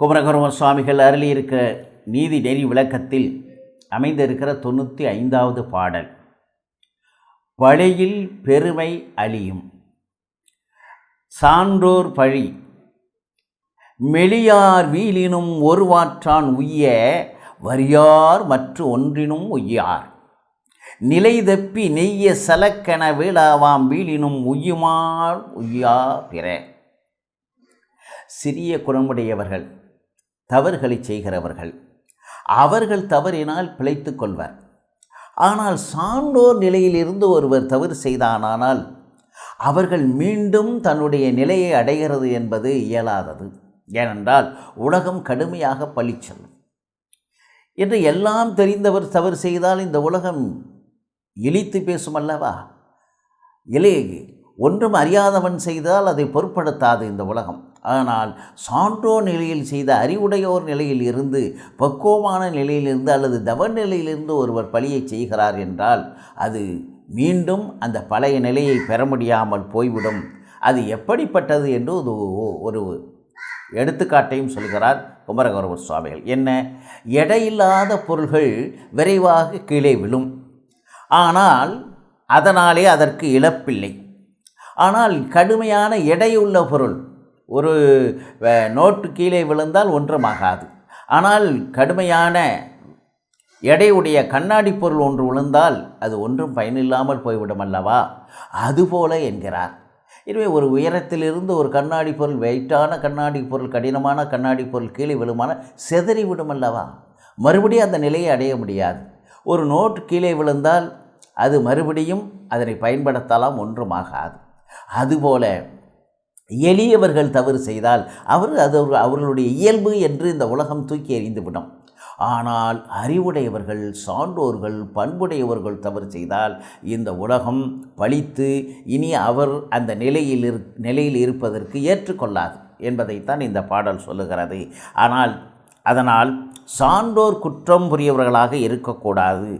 குமரகுரும சுவாமிகள் அருளியிருக்கிற நீதி நெறி விளக்கத்தில் அமைந்திருக்கிற தொண்ணூற்றி ஐந்தாவது பாடல். பழியில் பெருமை அழியும். சான்றோர் பழி. மெளியார் வீலினும் ஒருவாற்றான் உய்ய வரியார் மற்ற ஒன்றினும் உய்யார். நிலை தப்பி நெய்ய சலக்கென வீழாவாம் வீழினும் உய்யுமாள் உய்யா பிற. சிறிய குணமுடையவர்கள். தவறுகளை செய்கிறவர்கள். அவர்கள் தவறினால் பிழைத்து கொள்வர். ஆனால் சான்றோர் நிலையிலிருந்து ஒருவர் தவறு செய்தானால் அவர்கள் மீண்டும் தன்னுடைய நிலையை அடைகிறது என்பது இயலாதது. ஏனென்றால் உலகம் கடுமையாக பழி சொல்லும். என்று எல்லாம் தெரிந்தவர் தவறு செய்தால் இந்த உலகம் இழித்து பேசும் அல்லவா? இலை ஒன்றும் அறியாதவன் செய்தால் அதை பொருட்படுத்தாது இந்த உலகம். ஆனால் சான்றோர் நிலையில் செய்த அறிவுடையோர் நிலையில் இருந்து பக்குவமான நிலையிலிருந்து அல்லது தவ நிலையிலிருந்து ஒருவர் பழியை செய்கிறார் என்றால் அது மீண்டும் அந்த பழைய நிலையை பெற முடியாமல் போய்விடும். அது எப்படிப்பட்டது என்று ஒரு ஒரு எடுத்துக்காட்டையும் சொல்கிறார் குமரகௌரவர் சுவாமிகள். என்ன? எடையில்லாத பொருள்கள் விரைவாக கீழே விழும். ஆனால் அதனாலே அதற்கு இழப்பில்லை. ஆனால் கடுமையான எடையுள்ள பொருள் ஒரு நோட்டு கீழே விழுந்தால் ஒன்றுமாகாது. ஆனால் கடுமையான எடையுடைய கண்ணாடி பொருள் ஒன்று விழுந்தால் அது ஒன்றும் பயனில்லாமல் போய்விடும் அல்லவா அதுபோல என்கிறார். எனவே ஒரு உயரத்திலிருந்து ஒரு கண்ணாடி பொருள் வெயிட்டான கண்ணாடி பொருள் கடினமான கண்ணாடி பொருள் கீழே விழுமான செதறி விடும் அல்லவா மறுபடியும் அந்த நிலையை அடைய முடியாது. ஒரு நோட் கீழே விழுந்தால் அது மறுபடியும் அதனை பயன்படுத்தலாம் ஒன்றுமாகாது. அதுபோல எளியவர்கள் தவறு செய்தால் அவர் அது அவர்களுடைய இயல்பு என்று இந்த உலகம் தூக்கி எறிந்துவிடும். ஆனால் அறிவுடையவர்கள் சான்றோர்கள் பண்புடையவர்கள் தவறு செய்தால் இந்த உலகம் பழித்து இனி அவர் அந்த நிலையில் இரு நிலையில் இருப்பதற்கு ஏற்றுக்கொள்ளாது என்பதைத்தான் இந்த பாடல் சொல்லுகிறது. ஆனால் அதனால் சான்றோர் குற்றம் புரியவர்களாக இருக்கக்கூடாது.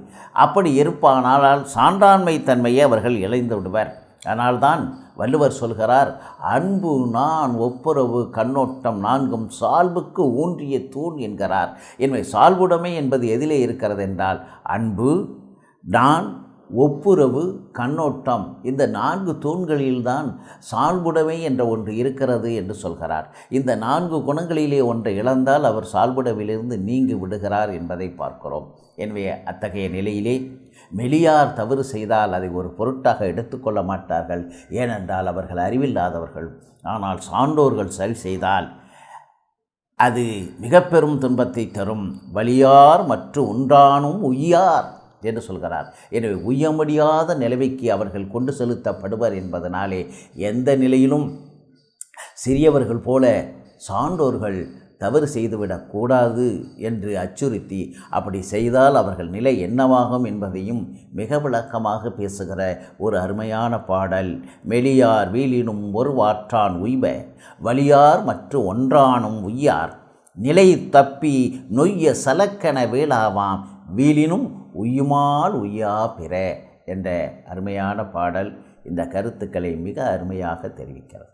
அப்படி இருப்பானால் சான்றாண்மை தன்மையை அவர்கள் இழைந்து விடுவர். அதனால்தான் வள்ளுவர் சொல்கிறார் அன்பு நான் ஒப்புரவு கண்ணோட்டம் நான்கும் சால்புக்கு ஊன்றிய தூண் என்கிறார். எனவே சால்புடைமை என்பது எதிலே இருக்கிறது என்றால் அன்பு நான் ஒப்புரவு கண்ணோட்டம் இந்த நான்கு தூண்களில்தான் சால்புடைமை என்ற ஒன்று இருக்கிறது என்று சொல்கிறார். இந்த நான்கு குணங்களிலே ஒன்றை இழந்தால் அவர் சால்புடவிலிருந்து நீங்கி விடுகிறார் என்பதை பார்க்கிறோம். எனவே அத்தகைய நிலையிலே மெலியார் தவறு செய்தால் அதை ஒரு பொருட்டாக எடுத்துக்கொள்ள மாட்டார்கள். ஏனென்றால் அவர்கள் அறிவில்லாதவர்கள். ஆனால் சான்றோர்கள் சரி செய்தால் அது மிக பெரும் துன்பத்தை தரும். வலியார் மற்றும் உண்டானும் உய்யார். என்று சொல்கிறார். எனவே உய்ய நிலைமைக்கு அவர்கள் கொண்டு செலுத்தப்படுவர் என்பதனாலே எந்த நிலையிலும் சிறியவர்கள் போல சான்றோர்கள் தவறு செய்துவிடக்கூடாது என்று அச்சுறுத்தி அப்படி செய்தால் அவர்கள் நிலை என்னவாகும் என்பதையும் மிக விளக்கமாக பேசுகிற ஒரு அருமையான பாடல். மெலியார் வீலினும் ஒரு வாற்றான் உய்வ வலியார் மற்றும் ஒன்றானும் உய்யார். நிலை தப்பி நொய்ய சலக்கென வேளாவாம் வீலினும் உய்யுமால் உய்யா பிற என்ற அருமையான பாடல் இந்த கருத்துக்களை மிக அருமையாக தெரிவிக்கிறது.